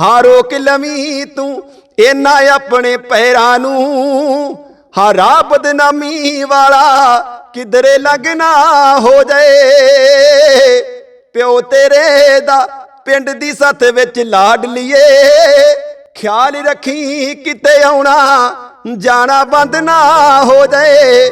ਹਾਂ ਰੋਕ ਲਵੀਂ ਤੂੰ ਇਹਨਾਂ ਆਪਣੇ ਪੈਰਾਂ ਨੂੰ? ਹਾਂ ਬਦਨਾਮੀ ਵਾਲਾ ਕਿਧਰੇ ਲੱਗਣਾ ਹੋ ਜਾਏ? ਪਿਓ ਤੇਰੇ ਦਾ ਪਿੰਡ ਦੀ ਸੱਥ ਵਿੱਚ ਲਾਡ ਲਿਏ। ਖਿਆਲ ਰੱਖੀ ਕਿਤੇ ਆਉਣਾ, ਜਾਣਾ ਬੰਦ ਨਾ ਹੋ ਜਾਏ।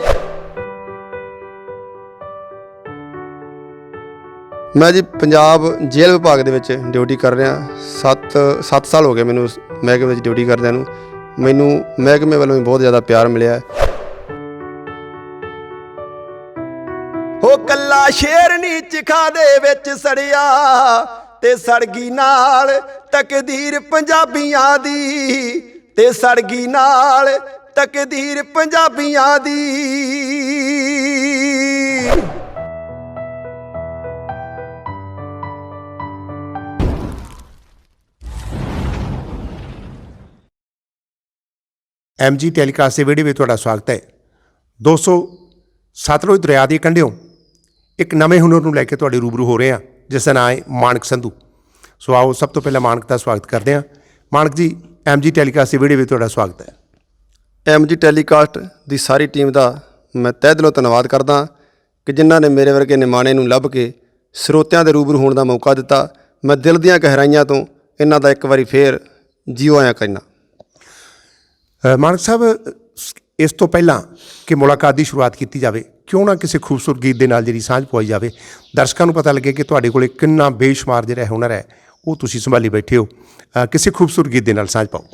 ਮੈਂ ਜੀ ਪੰਜਾਬ ਜੇਲ੍ਹ ਵਿਭਾਗ ਦੇ ਵਿੱਚ ਡਿਊਟੀ ਕਰ ਰਿਹਾ। 7 7 ਸਾਲ ਹੋ ਗਏ ਮੈਨੂੰ ਉਸ ਮਹਿਕਮੇ ਵਿੱਚ ਡਿਊਟੀ ਕਰਦਿਆਂ ਨੂੰ। ਮੈਨੂੰ ਮਹਿਕਮੇ ਵੱਲੋਂ ਵੀ ਬਹੁਤ ਜ਼ਿਆਦਾ ਪਿਆਰ ਮਿਲਿਆ। ਹੈ ਹੋ ਕੱਲਾ ਸ਼ੇਰਨੀ ਚਖਾ ਦੇ ਵਿੱਚ ਸੜਿਆ ਤੇ ਸੜਗੀ ਨਾਲ ਤਕਦੀਰ ਪੰਜਾਬੀਆਂ ਦੀ। ਤੇ ਸੜਗੀ ਨਾਲ ਤਕਦੀਰ ਪੰਜਾਬੀਆਂ ਦੀ। ਐਮਜੀ ਟੈਲੀਕਾਸਟ ਦੇ ਵੀਡੀਓ ਵਿੱਚ ਤੁਹਾਡਾ ਸਵਾਗਤ ਹੈ। ਦੋਸਤੋ, ਸਤਲੁਜ ਦਰਿਆ ਦੇ ਕੰਢਿਓ ਇੱਕ ਨਵੇਂ ਹੁਨਰ ਨੂੰ ਲੈ ਕੇ ਤੁਹਾਡੇ ਰੂਬਰੂ ਹੋ ਰਹੇ ਹਾਂ, ਜਿਸ ਦਾ ਨਾਮ ਹੈ ਮਾਨਕ ਸੰਧੂ। ਸੋ ਆਓ ਸਭ ਤੋਂ ਪਹਿਲਾਂ ਮਾਨਕ ਦਾ ਸਵਾਗਤ ਕਰਦੇ ਹਾਂ। ਮਾਨਕ ਜੀ ਐਮਜੀ ਟੈਲੀਕਾਸਟ ਦੀ ਵੀਡੀਓ ਵਿੱਚ ਤੁਹਾਡਾ ਸਵਾਗਤ ਹੈ। ਐਮਜੀ ਟੈਲੀਕਾਸਟ ਦੀ ਸਾਰੀ ਟੀਮ ਦਾ ਮੈਂ ਤਹਿ ਦਿਲੋਂ ਧੰਨਵਾਦ ਕਰਦਾ ਕਿ ਜਿਨ੍ਹਾਂ ਨੇ ਮੇਰੇ ਵਰਗੇ ਨਿਮਾਣੇ ਨੂੰ ਲੱਭ ਕੇ ਸਰੋਤਿਆਂ ਦੇ ਰੂਬਰੂ ਹੋਣ ਦਾ ਮੌਕਾ ਦਿੱਤਾ। ਮੈਂ ਦਿਲ ਦੀਆਂ ਗਹਿਰਾਈਆਂ ਤੋਂ ਇਹਨਾਂ ਦਾ ਇੱਕ ਵਾਰੀ ਫੇਰ ਜੀਓ ਆਇਆ ਕਰਨਾ ਮਾਨਕ ਸਾਹਿਬ, ਇਸ ਤੋਂ ਪਹਿਲਾਂ ਕਿ ਮੁਲਾਕਾਤ ਦੀ ਸ਼ੁਰੂਆਤ ਕੀਤੀ ਜਾਵੇ, ਕਿਉਂ ਨਾ ਕਿਸੇ ਖੂਬਸੂਰਤ ਗੀਤ ਦੇ ਨਾਲ ਜਿਹੜੀ ਸਾਂਝ ਪਵਾਈ ਜਾਵੇ, ਦਰਸ਼ਕਾਂ ਨੂੰ ਪਤਾ ਲੱਗੇ ਕਿ ਤੁਹਾਡੇ ਕੋਲੇ ਕਿੰਨਾ ਬੇਸ਼ੁਮਾਰ ਜਿਹੜਾ ਹੁਨਰ ਹੈ, ਉਹ ਤੁਸੀਂ ਸੰਭਾਲੀ ਬੈਠੇ ਹੋ। ਕਿਸੇ ਖੂਬਸੂਰਤ ਗੀਤ ਦੇ ਨਾਲ ਸਾਂਝ ਪਾਓ।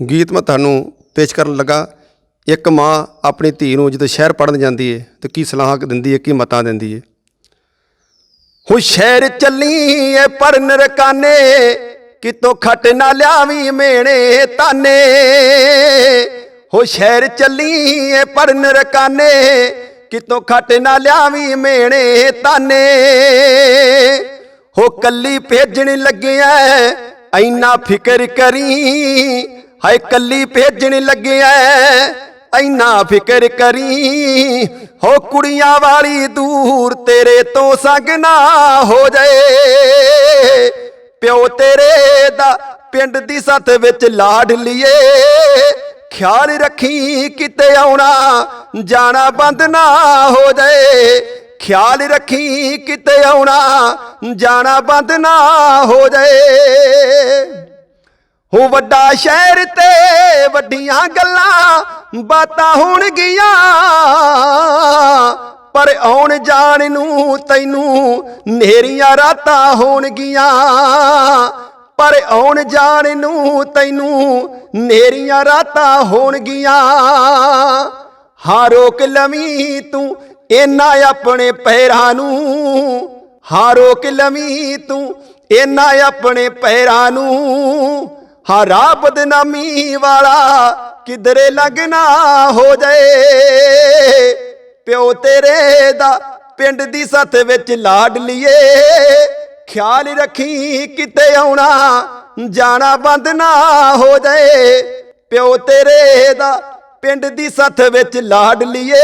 ਗੀਤ ਮੈਂ ਤੁਹਾਨੂੰ ਪੇਸ਼ ਕਰਨ ਲੱਗਾ, ਇੱਕ ਮਾਂ ਆਪਣੀ ਧੀ ਨੂੰ ਜਦੋਂ ਸ਼ਹਿਰ ਪੜਨ ਜਾਂਦੀ ਏ, ਤੇ ਕੀ ਸਲਾਹਾਂ ਦਿੰਦੀ ਏ, ਕੀ ਮਤਾਂ ਦਿੰਦੀ ਏ। ਹੋ ਸ਼ਹਿਰ ਚੱਲੀ ਏ ਪਰਨ ਰਕਾਨੇ ਕਿਤੋਂ ਖੱਟ ਨਾ ਲਿਆਵੀਂ ਮੇਣੇ ਤਾਨੇ। ਹੋ ਸ਼ਹਿਰ ਚੱਲੀ ਏ ਪਰਨ ਰਕਾਨੇ ਕਿਤੋਂ ਖੱਟ ਨਾ ਲਿਆਵੀਂ ਮੇਣੇ ਤਾਨੇ। ਹੋ ਕੱਲੀ ਭੇਜਣ ਲੱਗਿਆ, ਐਨਾ ਫਿਕਰ ਕਰੀ, ਹਾਏ ਕੱਲੀ ਭੇਜਣ ਲੱਗਿਆ, ਐਨਾ ਫਿਕਰ ਕਰੀ। ਹੋ ਕੁੜੀਆਂ ਵਾਲੀ ਦੂਰ ਤੇਰੇ ਤੋਂ ਸੰਗ ਨਾ ਹੋ ਜਾਏ। ਪਿਓ ਤੇਰੇ ਦਾ ਪਿੰਡ ਦੀ ਸੱਥ ਵਿੱਚ ਲਾਡ ਲੀਏ। ਖਿਆਲ ਰੱਖੀ ਕਿਤੇ ਆਉਣਾ, ਜਾਣਾ ਬੰਦ ਨਾ ਹੋ ਜਾਏ। ਖਿਆਲ ਰੱਖੀ ਕਿਤੇ ਆਉਣਾ, ਜਾਣਾ ਬੰਦ ਨਾ ਹੋ ਜਾਏ। ਹੋ ਵੱਡਾ ਸ਼ਹਿਰ ਤੇ ਵੱਡੀਆਂ ਗੱਲਾਂ, ਬਾਤਾਂ ਹੋਣਗੀਆਂ। ਪਰ ਆਉਣ ਜਾਣ ਨੂੰ ਤੈਨੂੰ ਨੇਰੀਆਂ ਰਾਤਾਂ ਹੋਣਗੀਆਂ। ਪਰ ਆਉਣ ਜਾਣ ਨੂੰ ਤੈਨੂੰ ਨੇਰੀਆਂ ਰਾਤਾਂ ਹੋਣਗੀਆਂ। ਹਾਂ, ਰੋਕ ਲਵੀਂ ਤੂੰ ਇਹਨਾਂ ਆਪਣੇ ਪੈਰਾਂ ਨੂੰ। ਹਾਂ, ਰੋਕ ਲਵੀਂ ਤੂੰ ਇਹਨਾਂ ਆਪਣੇ ਪੈਰਾਂ ਨੂੰ। ਹਾਂ, ਰਾਹ ਬਦਨਾਮੀ ਵਾਲਾ ਕਿਧਰੇ ਲੱਗਣਾ ਹੋ ਜਾਏ। ਪਿਓ ਤੇਰੇ ਦਾ ਪਿੰਡ ਦੀ ਸੱਥ ਵਿੱਚ ਲਾਡ ਲਿਏ। ਖਿਆਲ ਰੱਖੀ ਕਿਤੇ ਆਉਣਾ, ਜਾਣਾ ਬੰਦ ਨਾ ਹੋ ਜਾਏ। ਪਿਓ ਤੇਰੇ ਦਾ ਪਿੰਡ ਦੀ ਸੱਥ ਵਿੱਚ ਲਾਡ ਲਿਏ।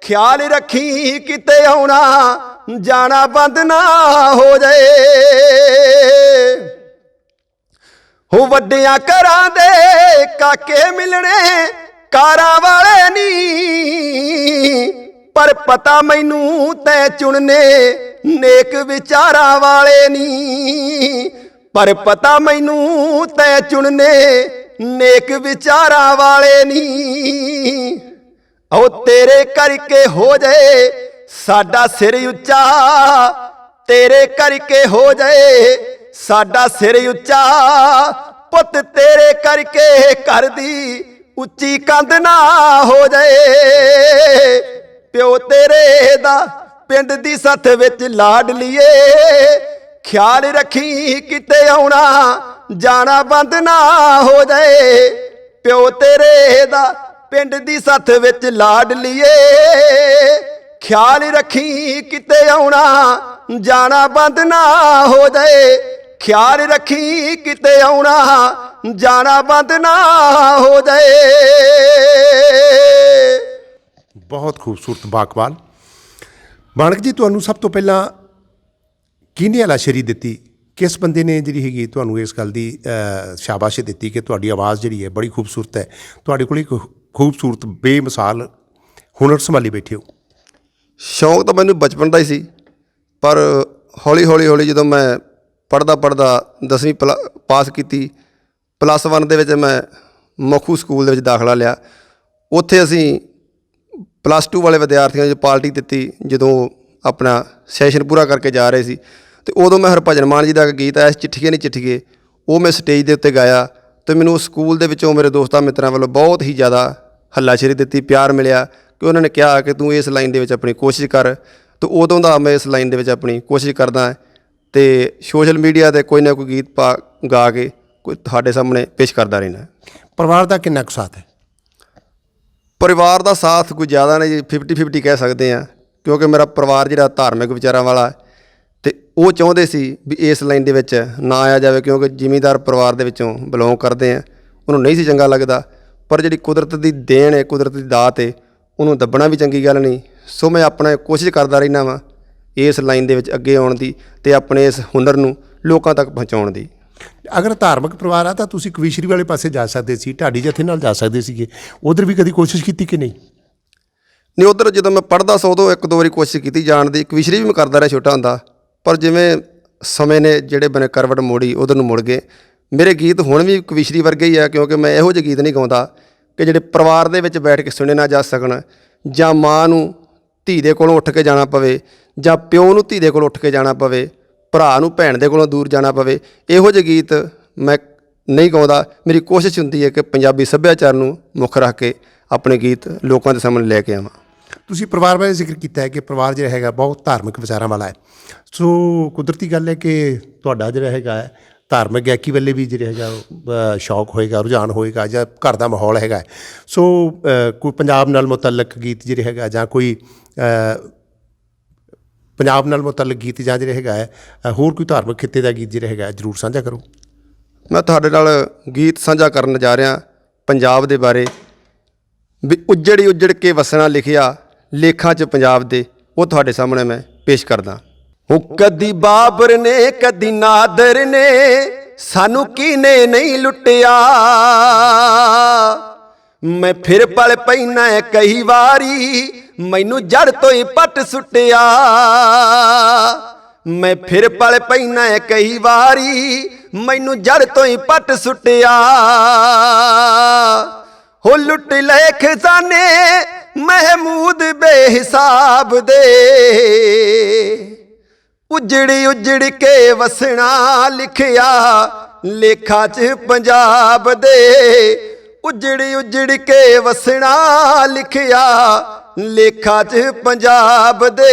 ਖਿਆਲ ਰੱਖੀ ਕਿਤੇ ਆਉਣਾ, ਜਾਣਾ ਬੰਦ ਨਾ ਹੋ ਜਾਏ। ਹੋ ਵੱਡਿਆਂ ਘਰਾਂ ਦੇ ਕਾਕੇ ਮਿਲਣੇ ਕਾਰਾਂ ਵਾਲੇ ਨਹੀਂ ਪਰ ਪਤਾ ਮੈਨੂੰ ਤੈ ਚੁਣਨੇ ਨੇਕ ਵਿਚਾਰਾਂ ਵਾਲੇ ਨਹੀਂ ਪਰ ਪਤਾ ਮੈਨੂੰ ਤੈ ਚੁਣਨੇ ਨੇਕ ਵਿਚਾਰਾਂ ਵਾਲੇ ਨਹੀਂ ਓ ਤੇਰੇ ਕਰਕੇ ਹੋ ਜਾਏ ਸਾਡਾ ਸਿਰ ਉੱਚਾ। ਤੇਰੇ ਕਰਕੇ ਹੋ ਜਾਏ ਸਾਡਾ ਸਿਰ ਉੱਚਾ। ਪੁੱਤ ਤੇਰੇ ਕਰਕੇ ਕਰਦੀ ਉੱਚੀ ਕੰਧ ਨਾ ਹੋ ਜਾਏ। ਪਿਓ ਤੇਰੇ ਦਾ ਪਿੰਡ ਦੀ ਸੱਥ ਵਿੱਚ ਲਾਡ ਲਿਏ। ਖਿਆਲ ਰੱਖੀ ਕਿਤੇ ਆਉਣਾ, ਜਾਣਾ ਬੰਦ ਨਾ ਹੋ ਜਾਏ। ਪਿਓ ਤੇਰੇ ਦਾ ਪਿੰਡ ਦੀ ਸੱਥ ਵਿੱਚ ਲਾਡ ਲਿਏ। ਖਿਆਲ ਰੱਖੀ ਕਿਤੇ ਆਉਣਾ, ਜਾਣਾ ਬੰਦ ਨਾ ਹੋ ਜਾਏ। ਖਿਆਲ ਰੱਖੀ ਕਿਤੇ ਆਉਣਾ ਜਾਣਾ ਬੰਦ ਨਾ ਹੋ ਜਾਏ। ਬਹੁਤ ਖੂਬਸੂਰਤ ਬਾਕਮਾਲ ਮਾਨਕ ਜੀ ਤੁਹਾਨੂੰ ਸਭ ਤੋਂ ਪਹਿਲਾਂ ਕਿਹਨੇ ਵਾਲਾ ਸ਼ਰੀ ਦਿੱਤੀ? ਕਿਸ ਬੰਦੇ ਨੇ ਜਿਹੜੀ ਹੈਗੀ ਤੁਹਾਨੂੰ ਇਸ ਗੱਲ ਦੀ ਸ਼ਾਬਾਸ਼ ਦਿੱਤੀ ਕਿ ਤੁਹਾਡੀ ਆਵਾਜ਼ ਜਿਹੜੀ ਹੈ ਬੜੀ ਖੂਬਸੂਰਤ ਹੈ? ਤੁਹਾਡੇ ਕੋਲ ਇੱਕ ਖੂਬਸੂਰਤ ਬੇਮਿਸਾਲ ਹੁਨਰ ਸੰਭਾਲੀ ਬੈਠੇ ਹੋ। ਸ਼ੌਂਕ ਤਾਂ ਮੈਨੂੰ ਬਚਪਨ ਦਾ ਹੀ ਸੀ ਪਰ ਹੌਲੀ ਹੌਲੀ ਹੌਲੀ ਜਦੋਂ ਮੈਂ ਪੜਦਾ ਪੜਦਾ 10ਵੀਂ ਪਾਸ ਕੀਤੀ ਪਲੱਸ 1 ਦੇ ਵਿੱਚ ਮੈਂ ਮਖੂ ਸਕੂਲ ਦੇ ਵਿੱਚ ਦਾਖਲਾ ਲਿਆ। ਉੱਥੇ ਅਸੀਂ ਪਲੱਸ 2 ਵਾਲੇ ਵਿਦਿਆਰਥੀਆਂ ਨੂੰ ਪਾਰਟੀ ਦਿੱਤੀ, ਜਦੋਂ ਆਪਣਾ ਸੈਸ਼ਨ ਪੂਰਾ ਕਰਕੇ ਜਾ ਰਹੇ ਸੀ। ਤੇ ਉਦੋਂ ਮੈਂ ਹਰਭਜਨ ਮਾਨ ਜੀ ਦਾ ਇੱਕ ਗੀਤ ਆਇਆ ਚਿੱਠੀਏ ਨਹੀਂ ਚਿੱਠੀਏ। ਉਹ ਮੈਂ ਸਟੇਜ ਦੇ ਉੱਤੇ ਗਾਇਆ ਤੇ ਮੈਨੂੰ ਉਸ ਸਕੂਲ ਦੇ ਵਿੱਚੋਂ ਮੇਰੇ ਦੋਸਤਾਂ ਮਿੱਤਰਾਂ ਵੱਲੋਂ ਬਹੁਤ ਹੀ ਜ਼ਿਆਦਾ ਹੱਲਾਸ਼ੇਰੀ ਦਿੱਤੀ, ਪਿਆਰ ਮਿਲਿਆ ਕਿ ਉਹਨਾਂ ਨੇ ਕਿਹਾ ਕਿ ਤੂੰ ਇਸ ਲਾਈਨ ਦੇ ਵਿੱਚ ਆਪਣੀ ਕੋਸ਼ਿਸ਼ ਕਰ। ਤੇ ਉਦੋਂ ਦਾ ਮੈਂ ਇਸ ਲਾਈਨ ਦੇ ਵਿੱਚ ਆਪਣੀ ਕੋਸ਼ਿਸ਼ ਕਰਦਾ ਹਾਂ ਤੇ ਸੋਸ਼ਲ ਮੀਡੀਆ ਤੇ ਕੋਈ ਨਾ ਕੋਈ ਗੀਤ ਪਾ, ਗਾ ਕੇ ਕੋਈ ਤੁਹਾਡੇ ਸਾਹਮਣੇ ਪੇਸ਼ ਕਰਦਾ ਰਹਿਣਾ ਪਰਿਵਾਰ ਦਾ ਕਿੰਨਾ ਕੁ ਸਾਥ ਹੈ? ਪਰਿਵਾਰ ਦਾ ਸਾਥ ਕੋਈ ਜ਼ਿਆਦਾ ਨਹੀਂ 50 50 ਕਹਿ ਸਕਦੇ ਆ ਕਿਉਂਕਿ ਮੇਰਾ ਪਰਿਵਾਰ ਜਿਹੜਾ ਧਾਰਮਿਕ ਵਿਚਾਰਾਂ ਵਾਲਾ ਤੇ ਉਹ ਚਾਹੁੰਦੇ ਸੀ ਵੀ ਇਸ ਲਾਈਨ ਦੇ ਵਿੱਚ ਨਾ ਆਇਆ ਜਾਵੇ ਕਿਉਂਕਿ ਜ਼ਿਮੀਂਦਾਰ ਪਰਿਵਾਰ ਦੇ ਵਿੱਚੋਂ ਬਿਲੋਂਗ ਕਰਦੇ ਆ ਉਹਨੂੰ ਨਹੀਂ ਸੀ ਚੰਗਾ ਲੱਗਦਾ ਪਰ ਜਿਹੜੀ ਕੁਦਰਤ ਦੀ ਦੇਣ ਹੈ ਕੁਦਰਤ ਦੀ ਦਾਤ ਹੈ ਉਹਨੂੰ ਦੱਬਣਾ ਵੀ ਚੰਗੀ ਗੱਲ ਨਹੀਂ। ਸੋ ਮੈਂ ਆਪਣਾ ਕੋਸ਼ਿਸ਼ ਕਰਦਾ ਰਹਿਣਾ ਵਾਂ ਇਸ ਲਾਈਨ ਦੇ ਵਿੱਚ ਅੱਗੇ ਆਉਣ ਦੀ ਤੇ ਆਪਣੇ ਇਸ ਹੁਨਰ ਨੂੰ ਲੋਕਾਂ ਤੱਕ ਪਹੁੰਚਾਉਣ ਦੀ। ਅਗਰ ਧਾਰਮਿਕ ਪਰਿਵਾਰ ਆ ਤਾਂ ਤੁਸੀਂ ਕਵੀਸ਼ਰੀ ਵਾਲੇ ਪਾਸੇ ਜਾ ਸਕਦੇ ਸੀ, ਢਾਡੀ ਜਥੇ ਨਾਲ ਜਾ ਸਕਦੇ ਸੀਗੇ। ਉਧਰ ਵੀ ਕਦੀ ਕੋਸ਼ਿਸ਼ ਕੀਤੀ ਕਿ ਨਹੀਂ? ਨਹੀਂ, ਉਧਰ ਜਦੋਂ ਮੈਂ ਪੜਦਾ ਸੀ, ਉਦੋਂ ਇੱਕ ਦੋ ਵਾਰੀ ਕੋਸ਼ਿਸ਼ ਕੀਤੀ ਜਾਣ ਦੀ। ਕਵੀਸ਼ਰੀ ਵੀ ਮੈਂ ਕਰਦਾ ਰਿਹਾ ਛੋਟਾ ਹੁੰਦਾ, ਪਰ ਜਿਵੇਂ ਸਮੇਂ ਨੇ ਜਿਹੜੇ ਬਨੇ ਕਰਵਟ ਮੋੜੀ, ਉਧਰ ਨੂੰ ਮੁੜ ਗਏ। ਮੇਰੇ ਗੀਤ ਹੁਣ ਵੀ ਕਵੀਸ਼ਰੀ ਵਰਗੇ ਹੀ ਆ, ਕਿਉਂਕਿ ਮੈਂ ਇਹੋ ਜਿਹੇ ਗੀਤ ਨਹੀਂ ਗਾਉਂਦਾ ਕਿ ਜਿਹੜੇ ਪਰਿਵਾਰ ਦੇ ਵਿੱਚ ਬੈਠ ਕੇ ਸੁਣੇ ਨਾ ਜਾ ਸਕਣ, ਜਾਂ ਮਾਂ ਨੂੰ ਧੀ ਦੇ ਕੋਲੋਂ ਉੱਠ ਕੇ ਜਾਣਾ ਪਵੇ, ਜਾਂ ਪਿਓ ਨੂੰ ਧੀ ਦੇ ਕੋਲ ਉੱਠ ਕੇ ਜਾਣਾ ਪਵੇ। ਭਰਾ ਨੂੰ ਭੈਣ ਦੇ ਕੋਲੋਂ ਦੂਰ ਜਾਣਾ ਪਵੇ। ਇਹੋ ਜਿਹੇ ਗੀਤ ਮੈਂ ਨਹੀਂ ਗਾਉਂਦਾ। ਮੇਰੀ ਕੋਸ਼ਿਸ਼ ਹੁੰਦੀ ਹੈ ਕਿ ਪੰਜਾਬੀ ਸੱਭਿਆਚਾਰ ਨੂੰ ਮੁੱਖ ਰੱਖ ਕੇ ਆਪਣੇ ਗੀਤ ਲੋਕਾਂ ਦੇ ਸਾਹਮਣੇ ਲੈ ਕੇ ਆਵਾਂ। ਤੁਸੀਂ ਪਰਿਵਾਰ ਬਾਰੇ ਜ਼ਿਕਰ ਕੀਤਾ ਹੈ ਕਿ ਪਰਿਵਾਰ ਜਿਹੜਾ ਹੈਗਾ ਬਹੁਤ ਧਾਰਮਿਕ ਵਿਚਾਰਾਂ ਵਾਲਾ ਹੈ। ਸੋ ਕੁਦਰਤੀ ਗੱਲ ਹੈ ਕਿ ਤੁਹਾਡਾ ਜਿਹੜਾ ਹੈਗਾ ਧਾਰਮਿਕ ਗਾਇਕੀ ਵੱਲੇ ਵੀ ਜਿਹੜਾ ਹੈਗਾ ਸ਼ੌਕ ਹੋਏਗਾ, ਰੁਝਾਨ ਹੋਏਗਾ ਜਾਂ ਘਰ ਦਾ ਮਾਹੌਲ ਹੈਗਾ। ਸੋ ਕੋਈ ਪੰਜਾਬ ਨਾਲ ਮੁਤਲਕ ਗੀਤ ਜਿਹੜੇ ਹੈਗਾ ਜਾਂ ਕੋਈ ਪੰਜਾਬ ਨਾਲ ਮੁਤਲਕ ਗੀਤ ਜਾਂ ਜਿਹੜਾ ਹੈਗਾ ਹੈ ਹੋਰ ਕੋਈ ਧਾਰਮਿਕ ਖਿੱਤੇ ਦਾ ਗੀਤ ਜਿਹੜਾ ਹੈਗਾ ਜਰੂਰ ਸਾਂਝਾ ਕਰੋ। ਮੈਂ ਤੁਹਾਡੇ ਨਾਲ ਗੀਤ ਸਾਂਝਾ ਕਰਨ ਜਾ ਰਿਹਾ, ਪੰਜਾਬ ਦੇ ਬਾਰੇ। ਵੀ ਉੱਜੜੀ ਉੱਜੜ ਕੇ ਵਸਣਾ ਲਿਖਿਆ, ਲੇਖਾਂ 'ਚ ਪੰਜਾਬ ਦੇ, ਉਹ ਤੁਹਾਡੇ ਸਾਹਮਣੇ ਮੈਂ ਪੇਸ਼ ਕਰਦਾ। ਉਹ ਕਦੀ ਬਾਬਰ ਨੇ, ਕਦੀ ਨਾਦਰ ਨੇ, ਸਾਨੂੰ ਕੀਨੇ ਨਹੀਂ ਲੁੱਟਿਆ। ਮੈਂ ਫਿਰ ਪਲ ਪੈਣਾ ਕਈ ਵਾਰੀ ਮੈਨੂੰ ਜੜ ਤੋਂ ਹੀ ਪੱਟ ਸੁੱਟਿਆ। ਮੈਂ ਫਿਰ ਪਲ ਪੈਣਾ ਏ ਕਈ ਵਾਰੀ, ਮੈਨੂੰ ਜੜ ਤੋਂ ਹੀ ਪੱਟ ਸੁੱਟਿਆ। ਹੋ ਲੁੱਟ ਲੈ ਖਜ਼ਾਨੇ ਮਹਿਮੂਦ ਬੇਹਿਸਾਬ ਦੇ। ਉਜੜੀ ਉਜੜ ਕੇ ਵਸਣਾ ਲਿਖਿਆ, ਲੇਖਾ 'ਚ ਪੰਜਾਬ ਦੇ। ਉਜੜੀ ਉਜੜ ਕੇ ਵਸਣਾ ਲਿਖਿਆ ਲੇਖਾ 'ਚ ਪੰਜਾਬ ਦੇ,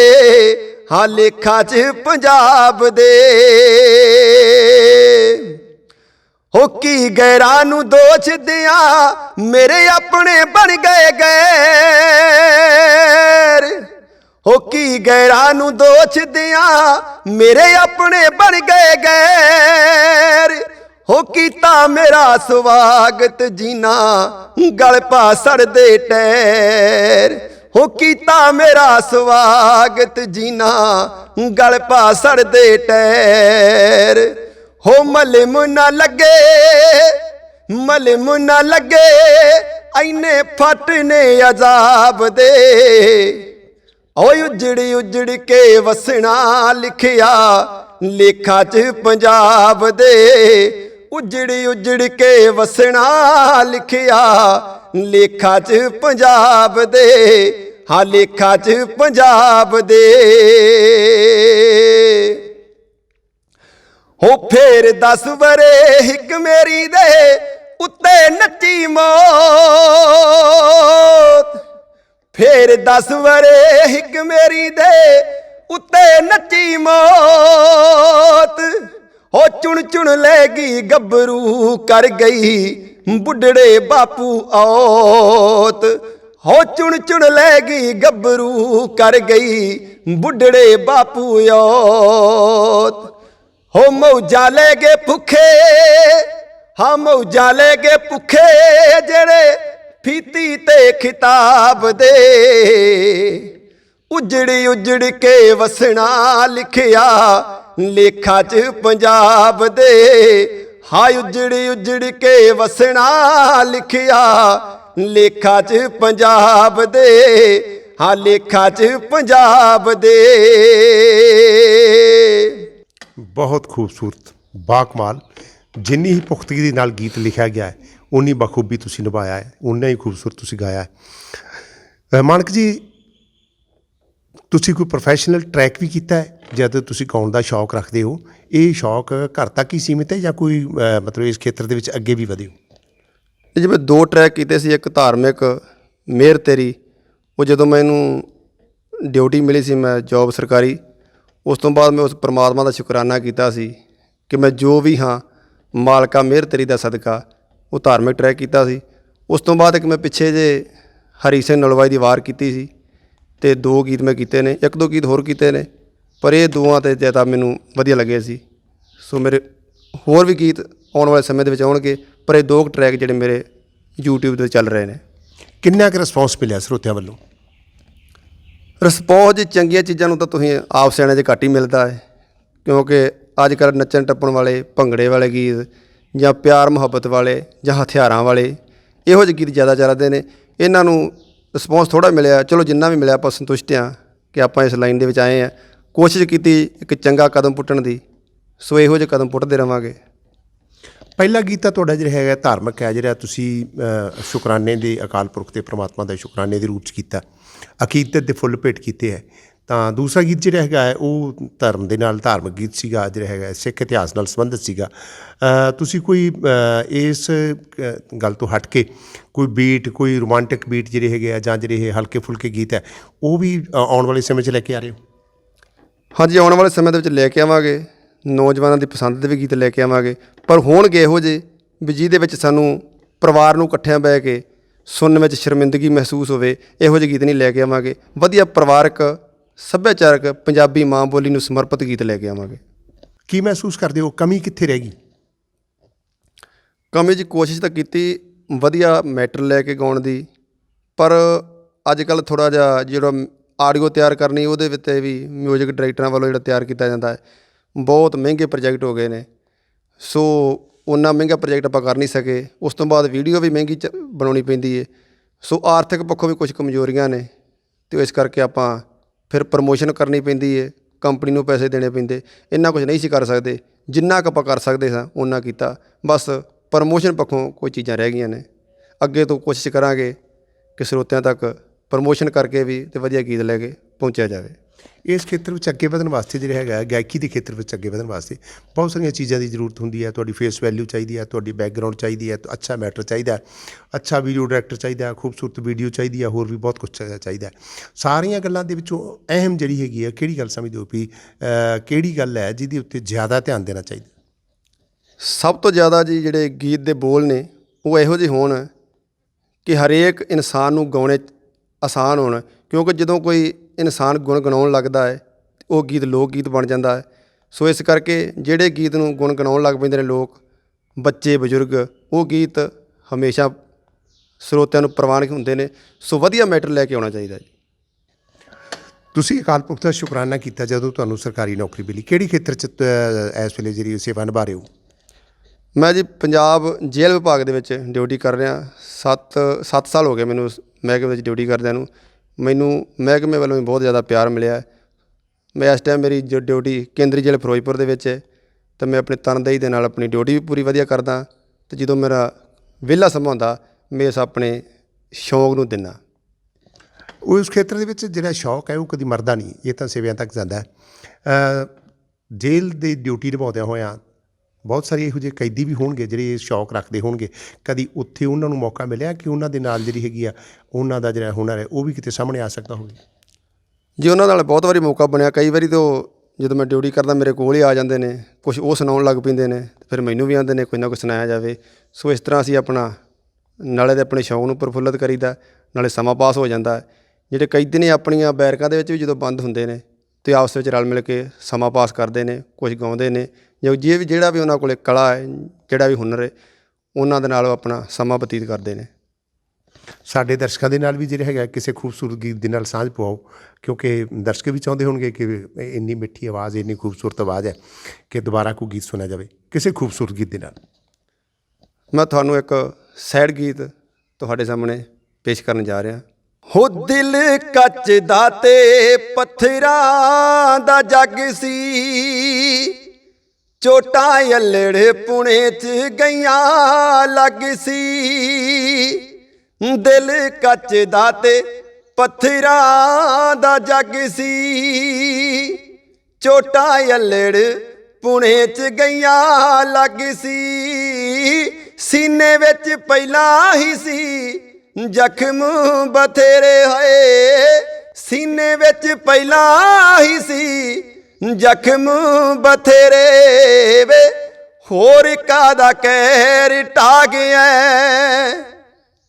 ਹਾਂ ਲੇਖਾ 'ਚ ਪੰਜਾਬ ਦੇ। ਹੋ ਕੀ ਗੈਰਾਂ ਨੂੰ ਦੋਚਦਿਆਂ ਮੇਰੇ ਆਪਣੇ ਬਣ ਗਏ ਗੈਰ। ਹੋ ਕੀ ਗੈਰਾਂ ਨੂੰ ਦੋਚਦਿਆਂ ਮੇਰੇ ਆਪਣੇ ਬਣ ਗਏ ਗੈਰ। ਹੋ ਕੀਤਾ ਮੇਰਾ ਸਵਾਗਤ ਜੀਨਾ ਗਲ ਪਾ ਸੜਦੇ ਟੈਰ। ਹੋ ਕੀਤਾ ਮੇਰਾ ਸਵਾਗਤ ਜੀਨਾ ਗਲ ਪਾ ਸੜਦੇ ਟੈਰ। ਹੋ ਮਲਮ ਨਾ ਲੱਗੇ, ਮਲਮ ਨਾ ਲੱਗੇ, ਐਨੇ ਫਟ ਨੇ ਅਜ਼ਾਬ ਦੇ। ਓਏ ਉਜੜੀ ਉਜੜ ਕੇ ਵਸਣਾ ਲਿਖਿਆ, ਲੇਖਾ 'ਚ ਪੰਜਾਬ ਦੇ। ਉਜੜੀ ਉਜੜ ਕੇ ਵਸਣਾ ਲਿਖਿਆ, ਲੇਖਾ 'ਚ ਪੰਜਾਬ ਦੇ, ਹਾਂ ਲੇਖਾ 'ਚ ਪੰਜਾਬ ਦੇ। ਹੋ ਫੇਰ ਦਸ ਵਰੇ ਇੱਕ ਮੇਰੀ ਦੇ ਉੱਤੇ ਨੱਚੀ ਮੌਤ। ਫੇਰ ਦਸ ਵਰੇ ਇੱਕ ਮੇਰੀ ਦੇ ਉੱਤੇ ਨੱਚੀ ਮੌਤ। ਹੋ ਚੁਣ ਚੁਣ ਲੈ ਗਈ ਗੱਭਰੂ ਕਰ ਗਈ ਬੁੱਢੜੇ ਬਾਪੂ ਔਤ। ਹੋ ਚੁਣ ਚੁਣ ਲੈ ਗਈ ਗੱਭਰੂ ਕਰ ਗਈ ਬੁੱਢੜੇ ਬਾਪੂ ਔਤ। ਹੋ ਮੌਜਾ ਲੈ ਗਏ ਭੁੱਖੇ, ਹਾਂ ਮੌਜਾ ਲੈ ਗਏ ਭੁੱਖੇ ਜਿਹੜੇ ਫੀਤੀ ਤੇ ਖਿਤਾਬ ਦੇ। ਉਜੜੀ ਉਜੜ ਕੇ ਵਸਣਾ ਲਿਖਿਆ ਲੇਖਾ 'ਚ ਪੰਜਾਬ ਦੇ। ਹਾਏ ਉਜੜ ਉਜੜ ਕੇ ਵਸਣਾ ਲਿਖਿਆ। ਲੇਖਾ 'ਚ ਪੰਜਾਬ ਦੇ। ਹਾਂ ਲੇਖਾ 'ਚ ਪੰਜਾਬ ਦੇ। ਬਹੁਤ ਖੂਬਸੂਰਤ, ਬਾਕਮਾਲ। ਜਿੰਨੀ ਹੀ ਪੁਖਤਗੀ ਦੇ ਨਾਲ ਗੀਤ ਲਿਖਿਆ ਗਿਆ ਹੈ ਉਨੀ ਬਖੂਬੀ ਤੁਸੀਂ ਨਿਭਾਇਆ ਹੈ ਉਨਾ ਹੀ ਖੂਬਸੂਰਤ ਤੁਸੀਂ ਗਾਇਆ ਹੈ। ਮਾਨਕ ਜੀ, ਤੁਸੀਂ ਕੋਈ ਪ੍ਰੋਫੈਸ਼ਨਲ ਟਰੈਕ ਵੀ ਕੀਤਾ ਹੈ? ਜਦ ਤੁਸੀਂ ਗਾਉਣ ਦਾ ਸ਼ੌਕ ਰੱਖਦੇ ਹੋ, ਇਹ ਸ਼ੌਕ ਘਰ ਤੱਕ ਹੀ ਸੀਮਿਤ ਹੈ ਜਾਂ ਕੋਈ ਮਤਲਬ ਇਸ ਖੇਤਰ ਦੇ ਵਿੱਚ ਅੱਗੇ ਵੀ ਵਧੇ ਹੋ? ਇਹ ਜਿਵੇਂ ਦੋ ਟਰੈਕ ਕੀਤੇ ਸੀ, ਇੱਕ ਧਾਰਮਿਕ, ਮਿਹਰ ਤੇਰੀ, ਉਹ ਜਦੋਂ ਮੈਨੂੰ ਡਿਊਟੀ ਮਿਲੀ ਸੀ, ਮੈਂ ਜੌਬ ਸਰਕਾਰੀ, ਉਸ ਤੋਂ ਬਾਅਦ ਮੈਂ ਉਸ ਪ੍ਰਮਾਤਮਾ ਦਾ ਸ਼ੁਕਰਾਨਾ ਕੀਤਾ ਸੀ ਕਿ ਮੈਂ ਜੋ ਵੀ ਹਾਂ, ਮਾਲਕਾ ਮਿਹਰ ਤੇਰੀ ਦਾ ਸਦਕਾ, ਉਹ ਧਾਰਮਿਕ ਟਰੈਕ ਕੀਤਾ ਸੀ। ਉਸ ਤੋਂ ਬਾਅਦ ਇੱਕ ਮੈਂ ਪਿੱਛੇ ਜੇ ਹਰੀ ਸਿੰਘ ਨਲਵਾਈ ਦੀ ਵਾਰ ਕੀਤੀ ਸੀ ਤੇ ਦੋ ਗੀਤ ਮੈਂ ਕੀਤੇ ਨੇ, ਇੱਕ ਦੋ ਗੀਤ ਹੋਰ ਕੀਤੇ ਨੇ। ਪਰ ਇਹ ਦੋਵਾਂ ਤੇ ਜ਼ਿਆਦਾ ਮੈਨੂੰ ਵਧੀਆ ਲੱਗੇ ਸੀ। ਸੋ ਮੇਰੇ ਹੋਰ ਵੀ ਗੀਤ ਆਉਣ ਵਾਲੇ ਸਮੇਂ ਦੇ ਵਿੱਚ ਆਉਣਗੇ ਪਰ ਇਹ ਦੋ ਟਰੈਕ ਜਿਹੜੇ ਮੇਰੇ YouTube ਤੇ ਚੱਲ ਰਹੇ ਨੇ। ਕਿੰਨਾ ਕੁ ਰਿਸਪੌਂਸ ਮਿਲਿਆ ਸਰੋਤਿਆਂ ਵੱਲੋਂ? ਰਿਸਪੌਂਸ ਚੰਗੀਆਂ ਚੀਜ਼ਾਂ ਨੂੰ ਤਾਂ ਤੁਸੀਂ ਆਪ ਸਿਆਣੇ 'ਚ ਘੱਟ ਹੀ ਮਿਲਦਾ ਹੈ ਕਿਉਂਕਿ ਅੱਜ ਕੱਲ੍ਹ ਨੱਚਣ ਟੱਪਣ ਵਾਲੇ ਭੰਗੜੇ ਵਾਲੇ ਗੀਤ ਜਾਂ ਪਿਆਰ ਮੁਹੱਬਤ ਵਾਲੇ ਜਾਂ ਹਥਿਆਰਾਂ ਵਾਲੇ ਇਹੋ ਜਿਹੇ ਗੀਤ ਜ਼ਿਆਦਾ ਚੱਲਦੇ ਨੇ। ਇਹਨਾਂ ਨੂੰ ਰਿਸਪੌਂਸ ਥੋੜਾ ਮਿਲਿਆ ਚਲੋ ਜਿੰਨਾ ਵੀ ਮਿਲਿਆ ਆਪਾਂ ਸੰਤੁਸ਼ਟ ਹਾਂ ਕਿ ਆਪਾਂ ਇਸ ਲਾਈਨ ਦੇ ਵਿੱਚ ਆਏ ਹਾਂ। ਕੋਸ਼ਿਸ਼ ਕੀਤੀ ਇੱਕ ਚੰਗਾ ਕਦਮ ਪੁੱਟਣ ਦੀ ਸੋ ਇਹੋ ਜਿਹੇ ਕਦਮ ਪੁੱਟਦੇ ਰਵਾਂਗੇ। ਪਹਿਲਾ ਗੀਤ ਤਾਂ ਤੁਹਾਡਾ ਜਿਹੜਾ ਹੈਗਾ ਧਾਰਮਿਕ ਹੈ ਜਿਹੜਾ ਤੁਸੀਂ ਸ਼ੁਕਰਾਨੇ ਦੇ ਅਕਾਲ ਪੁਰਖ ਤੇ ਪ੍ਰਮਾਤਮਾ ਦੇ ਸ਼ੁਕਰਾਨੇ ਦੇ ਰੂਪ ਚ ਕੀਤਾ। ਅਕੀਦਤ ਦੇ ਫੁੱਲ ਭੇਟ ਕੀਤੇ ਹੈ। ਤਾਂ ਦੂਸਰਾ ਗੀਤ ਜਿਹੜਾ ਹੈਗਾ ਹੈ, ਉਹ ਧਰਮ ਦੇ ਨਾਲ ਧਾਰਮਿਕ ਗੀਤ ਸੀਗਾ ਜਿਹੜਾ ਹੈਗਾ ਸਿੱਖ ਇਤਿਹਾਸ ਨਾਲ ਸੰਬੰਧਿਤ ਸੀਗਾ। ਤੁਸੀਂ ਕੋਈ ਇਸ ਗੱਲ ਤੋਂ ਹਟ ਕੇ ਕੋਈ ਬੀਟ ਕੋਈ ਰੋਮਾਂਟਿਕ ਬੀਟ ਜਿਹੜੇ ਹੈਗੇ ਆ ਜਾਂ ਜਿਹੜੇ ਇਹ ਹਲਕੇ ਫੁਲਕੇ ਗੀਤ ਹੈ ਉਹ ਵੀ ਆਉਣ ਵਾਲੇ ਸਮੇਂ 'ਚ ਲੈ ਕੇ ਆ ਰਹੇ ਹੋ? ਹਾਂਜੀ ਆਉਣ ਵਾਲੇ ਸਮੇਂ ਦੇ ਵਿੱਚ ਲੈ ਕੇ ਆਵਾਂਗੇ। ਨੌਜਵਾਨਾਂ ਦੀ ਪਸੰਦ ਦੇ ਵੀ ਗੀਤ ਲੈ ਕੇ ਆਵਾਂਗੇ। ਪਰ ਹੋਣਗੇ ਇਹੋ ਜਿਹੇ ਵੀ ਜਿਹਦੇ ਵਿੱਚ ਸਾਨੂੰ ਪਰਿਵਾਰ ਨੂੰ ਇਕੱਠਿਆਂ ਬਹਿ ਕੇ ਸੁਣਨ ਵਿੱਚ ਸ਼ਰਮਿੰਦਗੀ ਮਹਿਸੂਸ ਹੋਵੇ ਇਹੋ ਜਿਹੇ ਗੀਤ ਨਹੀਂ ਲੈ ਕੇ ਆਵਾਂਗੇ। ਵਧੀਆ ਪਰਿਵਾਰਕ ਸੱਭਿਆਚਾਰਕ ਪੰਜਾਬੀ ਮਾਂ ਬੋਲੀ ਨੂੰ ਸਮਰਪਿਤ ਗੀਤ ਲੈ ਕੇ ਆਵਾਂਗੇ। ਕੀ ਮਹਿਸੂਸ ਕਰਦੇ ਹੋ? ਕਮੀ ਕਿੱਥੇ ਰਹਿ ਗਈ? ਕਮੀ ਜੀ ਕੋਸ਼ਿਸ਼ ਤਾਂ ਕੀਤੀ ਵਧੀਆ ਮੈਟਰ ਲੈ ਕੇ ਗਾਉਣ ਦੀ ਪਰ ਅੱਜ ਕੱਲ ਥੋੜਾ ਜਿਹਾ ਜਿਹੜਾ ਆਡੀਓ ਤਿਆਰ ਕਰਨੀ, ਉਹਦੇ ਵਿੱਚ ਵੀ 뮤직 ਡਾਇਰੈਕਟਰਾਂ ਵੱਲੋਂ ਜਿਹੜਾ ਤਿਆਰ ਕੀਤਾ ਜਾਂਦਾ ਹੈ। ਬਹੁਤ ਮਹਿੰਗੇ ਪ੍ਰੋਜੈਕਟ ਹੋ ਗਏ ਨੇ। ਸੋ ਉਹਨਾਂ ਮਹਿੰਗਾ ਪ੍ਰੋਜੈਕਟ ਆਪਾਂ ਕਰ ਨਹੀਂ ਸਕੇ। ਉਸ ਤੋਂ ਬਾਅਦ ਵੀਡੀਓ ਵੀ ਮਹਿੰਗੀ ਚ- ਬਣਾਉਣੀ ਪੈਂਦੀ ਏ। ਸੋ ਆਰਥਿਕ ਪੱਖੋਂ ਵੀ ਕੁਝ ਕਮਜ਼ੋਰੀਆਂ ਨੇ ਤੇ ਇਸ ਕਰਕੇ ਆਪਾਂ ਫਿਰ ਪ੍ਰਮੋਸ਼ਨ ਕਰਨੀ ਪੈਂਦੀ ਏ। ਕੰਪਨੀ ਨੂੰ ਪੈਸੇ ਦੇਣੇ ਪੈਂਦੇ। ਇੰਨਾ ਕੁਝ ਨਹੀਂ ਸੀ ਕਰ ਸਕਦੇ। ਜਿੰਨਾ ਕੁ ਆਪਾਂ ਕਰ ਸਕਦੇ ਸਾਂ ਉਹਨਾਂ ਕੀਤਾ। ਬਸ ਪ੍ਰਮੋਸ਼ਨ ਪੱਖੋਂ ਕੋਈ ਚੀਜ਼ਾਂ ਰਹਿ ਗਈਆਂ ਨੇ। ਅੱਗੇ ਤੋਂ ਕੋਸ਼ਿਸ਼ ਕਰਾਂਗੇ ਕਿ ਸਰੋਤਿਆਂ ਤੱਕ ਪ੍ਰਮੋਸ਼ਨ ਕਰਕੇ ਵੀ ਤੇ ਵਧੀਆ ਗੀਤ ਲੈ ਕੇ ਪਹੁੰਚਿਆ ਜਾਵੇ। ਇਸ ਖੇਤਰ ਵਿੱਚ ਅੱਗੇ ਵਧਣ ਵਾਸਤੇ ਜਿਹੜਾ ਹੈਗਾ ਗਾਇਕੀ ਦੇ ਖੇਤਰ ਵਿੱਚ ਅੱਗੇ ਵਧਣ ਵਾਸਤੇ ਬਹੁਤ ਸਾਰੀਆਂ ਚੀਜ਼ਾਂ ਦੀ ਜ਼ਰੂਰਤ ਹੁੰਦੀ ਹੈ। ਤੁਹਾਡੀ ਫੇਸ ਵੈਲਿਊ ਚਾਹੀਦੀ ਹੈ ਤੁਹਾਡੀ ਬੈਕਗ੍ਰਾਉਂਡ ਚਾਹੀਦੀ ਹੈ ਅੱਛਾ ਮੈਟਰ ਚਾਹੀਦਾ ਅੱਛਾ ਵੀਡੀਓ ਡਾਇਰੈਕਟਰ ਚਾਹੀਦਾ ਖੂਬਸੂਰਤ ਵੀਡੀਓ ਚਾਹੀਦੀ ਹੈ ਹੋਰ ਵੀ ਬਹੁਤ ਕੁਝ ਚਾਹੀਦਾ। ਸਾਰੀਆਂ ਗੱਲਾਂ ਦੇ ਵਿੱਚੋਂ ਅਹਿਮ ਜਿਹੜੀ ਹੈਗੀ ਹੈ ਕਿਹੜੀ ਗੱਲ ਸਮਝਦੇ ਹੋ ਵੀ ਕਿਹੜੀ ਗੱਲ ਹੈ ਜਿਹਦੇ ਉੱਤੇ ਜ਼ਿਆਦਾ ਧਿਆਨ ਦੇਣਾ ਚਾਹੀਦਾ? ਸਭ ਤੋਂ ਜ਼ਿਆਦਾ ਜੀ ਜਿਹੜੇ ਗੀਤ ਦੇ ਬੋਲ ਨੇ ਉਹ ਇਹੋ ਜਿਹੇ ਹੋਣ ਕਿ ਹਰੇਕ ਇਨਸਾਨ ਨੂੰ ਗਾਉਣੇ ਆਸਾਨ ਹੋਣ ਕਿਉਂਕਿ ਜਦੋਂ ਕੋਈ ਇਨਸਾਨ ਗੁਣਗੁਣਾਉਣ ਲੱਗਦਾ ਹੈ ਉਹ ਗੀਤ ਲੋਕ ਗੀਤ ਬਣ ਜਾਂਦਾ ਹੈ। ਸੋ ਇਸ ਕਰਕੇ ਜਿਹੜੇ ਗੀਤ ਨੂੰ ਗੁਣਗੁਣਾਉਣ ਲੱਗ ਪੈਂਦੇ ਨੇ ਲੋਕ ਬੱਚੇ ਬਜ਼ੁਰਗ ਉਹ ਗੀਤ ਹਮੇਸ਼ਾ ਸਰੋਤਿਆਂ ਨੂੰ ਪ੍ਰਵਾਨਿਤ ਹੁੰਦੇ ਨੇ। ਸੋ ਵਧੀਆ ਮੈਟਰ ਲੈ ਕੇ ਆਉਣਾ ਚਾਹੀਦਾ ਜੀ। ਤੁਸੀਂ ਅਕਾਲ ਪੁਰਖ ਦਾ ਸ਼ੁਕਰਾਨਾ ਕੀਤਾ ਜਦੋਂ ਤੁਹਾਨੂੰ ਸਰਕਾਰੀ ਨੌਕਰੀ ਮਿਲੀ। ਕਿਹੜੀ ਖੇਤਰ 'ਚ ਇਸ ਵੇਲੇ ਜਿਹੜੀ ਸੇਵਾ ਨਿਭਾ ਰਹੇ ਹੋ? ਮੈਂ ਜੀ ਪੰਜਾਬ ਜੇਲ੍ਹ ਵਿਭਾਗ ਦੇ ਵਿੱਚ ਡਿਊਟੀ ਕਰ ਰਿਹਾ। 7 7 ਸਾਲ ਹੋ ਗਏ ਮੈਨੂੰ ਮਹਿਕਮੇ ਵਿੱਚ ਡਿਊਟੀ ਕਰਦਿਆਂ ਨੂੰ, ਮੈਨੂੰ ਮਹਿਕਮੇ ਵੱਲੋਂ ਵੀ ਬਹੁਤ ਜ਼ਿਆਦਾ ਪਿਆਰ ਮਿਲਿਆ ਮੈਂ ਇਸ ਟਾਈਮ ਮੇਰੀ ਜੋ ਡਿਊਟੀ ਕੇਂਦਰੀ ਜੇਲ੍ਹ ਫਿਰੋਜ਼ਪੁਰ ਦੇ ਵਿੱਚ ਹੈ, ਤਾਂ ਮੈਂ ਆਪਣੀ ਤਨਦੇਹੀ ਦੇ ਨਾਲ ਆਪਣੀ ਡਿਊਟੀ ਵੀ ਪੂਰੀ ਵਧੀਆ ਕਰਦਾ ਤੇ ਜਦੋਂ ਮੇਰਾ ਵਿਹਲਾ ਸਮਾਂ ਹੁੰਦਾ, ਮੈਂ ਇਸ ਆਪਣੇ ਸ਼ੌਂਕ ਨੂੰ ਦਿੰਦਾ ਉਸ ਖੇਤਰ ਦੇ ਵਿੱਚ ਜਿਹੜਾ ਸ਼ੌਕ ਹੈ, ਉਹ ਕਦੀ ਮਰਦਾ ਨਹੀਂ, ਇਹ ਤਾਂ ਸੇਵਿਆਂ ਤੱਕ ਜਾਂਦਾ ਹੈ। ਜੇਲ੍ਹ ਦੀ ਡਿਊਟੀ ਨਿਭਾਉਂਦਿਆਂ ਹੋਇਆਂ ਬਹੁਤ ਸਾਰੇ ਇਹੋ ਜਿਹੇ ਕੈਦੀ ਵੀ ਹੋਣਗੇ ਜਿਹੜੇ ਇਹ ਸ਼ੌਕ ਰੱਖਦੇ ਹੋਣਗੇ। ਕਦੀ ਉੱਥੇ ਉਹਨਾਂ ਨੂੰ ਮੌਕਾ ਮਿਲਿਆ ਕਿ ਉਹਨਾਂ ਦੇ ਨਾਲ ਜਿਹੜੀ ਹੈਗੀ ਆ, ਉਹਨਾਂ ਦਾ ਜਿਹੜਾ ਹੁਨਰ ਹੈ, ਉਹ ਵੀ ਕਿਤੇ ਸਾਹਮਣੇ ਆ ਸਕਦਾ ਹੋਵੇ? ਜੀ, ਉਹਨਾਂ ਨਾਲ ਬਹੁਤ ਵਾਰੀ ਮੌਕਾ ਬਣਿਆ। ਕਈ ਵਾਰੀ ਤੋਂ ਜਦੋਂ ਮੈਂ ਡਿਊਟੀ ਕਰਦਾ, ਮੇਰੇ ਕੋਲ ਹੀ ਆ ਜਾਂਦੇ ਨੇ। ਕੁਝ ਉਹ ਸੁਣਾਉਣ ਲੱਗ ਪੈਂਦੇ ਨੇ ਫਿਰ ਮੈਨੂੰ ਵੀ ਆਉਂਦੇ ਨੇ, ਕੋਈ ਨਾ ਕੋਈ ਸੁਣਾਇਆ ਜਾਵੇ। ਸੋ ਇਸ ਤਰ੍ਹਾਂ ਅਸੀਂ ਆਪਣਾ ਨਾਲੇ ਦੇ ਆਪਣੇ ਸ਼ੌਕ ਨੂੰ ਪ੍ਰਫੁੱਲਤ ਕਰੀਦਾ, ਨਾਲੇ ਸਮਾਂ ਪਾਸ ਹੋ ਜਾਂਦਾ। ਜਿਹੜੇ ਕੈਦੀ ਨੇ ਆਪਣੀਆਂ ਬੈਰਕਾਂ ਦੇ ਵਿੱਚ ਵੀ ਜਦੋਂ ਬੰਦ ਹੁੰਦੇ ਨੇ, ਤੇ ਆਪਸ ਵਿੱਚ ਰਲ ਮਿਲ ਕੇ ਸਮਾਂ ਪਾਸ ਕਰਦੇ ਨੇ ਕੁਝ ਗਾਉਂਦੇ ਨੇ ਜਾਂ ਜੇ ਵੀ ਜਿਹੜਾ ਵੀ ਉਹਨਾਂ ਕੋਲੇ ਕਲਾ ਹੈ ਜਿਹੜਾ ਵੀ ਹੁਨਰ ਹੈ ਉਹਨਾਂ ਦੇ ਨਾਲ ਉਹ ਆਪਣਾ ਸਮਾਂ ਬਤੀਤ ਕਰਦੇ ਨੇ। ਸਾਡੇ ਦਰਸ਼ਕਾਂ ਦੇ ਨਾਲ ਵੀ ਜਿਹੜੇ ਹੈਗਾ ਕਿਸੇ ਖੂਬਸੂਰਤ ਗੀਤ ਦੇ ਨਾਲ ਸਾਂਝ ਪਵਾਓ ਕਿਉਂਕਿ ਦਰਸ਼ਕ ਵੀ ਚਾਹੁੰਦੇ ਹੋਣਗੇ ਕਿ ਇੰਨੀ ਮਿੱਠੀ ਆਵਾਜ਼ ਇੰਨੀ ਖੂਬਸੂਰਤ ਆਵਾਜ਼ ਹੈ ਕਿ ਦੁਬਾਰਾ ਕੋਈ ਗੀਤ ਸੁਣਿਆ ਜਾਵੇ ਕਿਸੇ ਖੂਬਸੂਰਤ ਗੀਤ ਦੇ ਨਾਲ। ਮੈਂ ਤੁਹਾਨੂੰ ਇੱਕ ਸੈਡ ਗੀਤ ਤੁਹਾਡੇ ਸਾਹਮਣੇ ਪੇਸ਼ ਕਰਨ ਜਾ ਰਿਹਾ। ਹੋ ਦਿਲ ਕੱਚ ਦਾ ਤੇ ਪੱਥਰਾਂ ਦਾ ਜੱਗ ਸੀ ਚੋਟਾਂ ਅਲੜ ਪੁਣੇ ਚ ਗਈਆਂ ਲੱਗ ਸੀ। ਦਿਲ ਕੱਚ ਦਾ ਤੇ ਪੱਥਰਾਂ ਦਾ ਜੱਗ ਸੀ। ਚੋਟਾਂ ਅਲੜ ਪੁਣੇ ਚ ਗਈਆਂ ਲੱਗ ਸੀ। ਸੀਨੇ ਵਿੱਚ ਪਹਿਲਾਂ ਹੀ ਸੀ, ਜ਼ਖਮ ਬਥੇਰੇ ਹੋਏ। ਸੀਨੇ ਵਿੱਚ ਪਹਿਲਾਂ ਹੀ ਸੀ ਜ਼ਖਮ ਬਥੇਰੇ ਵੇ, ਹੋਰ ਕਾਦਾ ਕਹਿਰ ਟਾ ਗਿਆ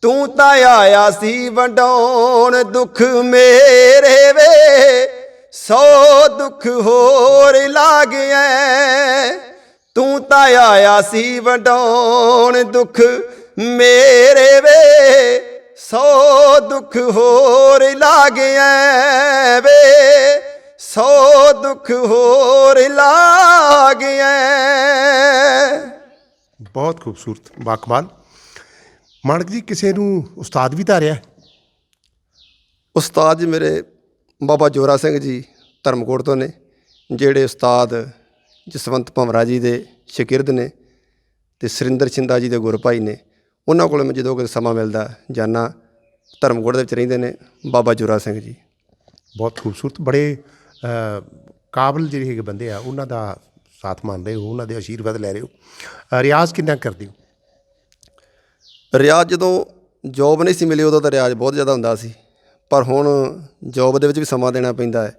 ਤੂੰ ਤਾਂ ਆਇਆ ਸੀ ਵੰਡਾਉਣ, ਦੁੱਖ ਮੇਰੇ ਵੇ, ਸੋ ਦੁੱਖ ਹੋਰ ਲਾਗਿਆ ਤੂੰ ਤਾਂ ਆਇਆ ਸੀ ਵੰਡਾਉਣ, ਦੁੱਖ ਮੇਰੇ ਵੇ, ਸੋ ਦੁੱਖ ਹੋਰ ਲਾਗਿਆ ਵੇ। ਸੋ ਦੁੱਖ ਹੋਰ ਲਾਗਿਆ ਬਹੁਤ ਖੂਬਸੂਰਤ ਬਾਕਮਾਲ ਮਾਨਕ ਜੀ ਕਿਸੇ ਨੂੰ ਉਸਤਾਦ ਵੀ ਧਾਰਿਆ? ਉਸਤਾਦ ਜੀ ਮੇਰੇ ਬਾਬਾ ਜੋਰਾ ਸਿੰਘ ਜੀ ਧਰਮਕੋਟ ਤੋਂ ਨੇ ਜਿਹੜੇ ਉਸਤਾਦ ਜਸਵੰਤ ਭੰਵਰਾ ਜੀ ਦੇ ਸ਼ਾਗਿਰਦ ਨੇ ਤੇ ਸੁਰਿੰਦਰ ਛਿੰਦਾ ਜੀ ਦੇ ਗੁਰ ਭਾਈ ਨੇ ਉਹਨਾਂ ਕੋਲ ਮੈਂ ਜਦੋਂ ਕਦੇ ਸਮਾਂ ਮਿਲਦਾ ਜਾਣਾ ਧਰਮਕੋਟ ਦੇ ਵਿੱਚ ਰਹਿੰਦੇ ਨੇ ਬਾਬਾ ਜੋਰਾ ਸਿੰਘ ਜੀ। ਬਹੁਤ ਖੂਬਸੂਰਤ ਬੜੇ ਕਾਬਲ ਜਿਹੜੇ ਹੈਗੇ ਬੰਦੇ ਆ, ਉਹਨਾਂ ਦਾ ਸਾਥ ਮੰਨ ਰਹੇ ਹੋ, ਉਹਨਾਂ ਦੇ ਆਸ਼ੀਰਵਾਦ ਲੈ ਰਹੇ ਹੋ। ਰਿਆਜ਼ ਕਿੰਨਾ ਕਰਦੇ ਹੋ? ਰਿਆਜ਼ ਜਦੋਂ ਜੋਬ ਨਹੀਂ ਸੀ ਮਿਲੀ, ਉਦੋਂ ਤਾਂ ਰਿਆਜ਼ ਬਹੁਤ ਜ਼ਿਆਦਾ ਹੁੰਦਾ ਸੀ। ਪਰ ਹੁਣ ਜੋਬ ਦੇ ਵਿੱਚ ਵੀ ਸਮਾਂ ਦੇਣਾ ਪੈਂਦਾ ਹੈ।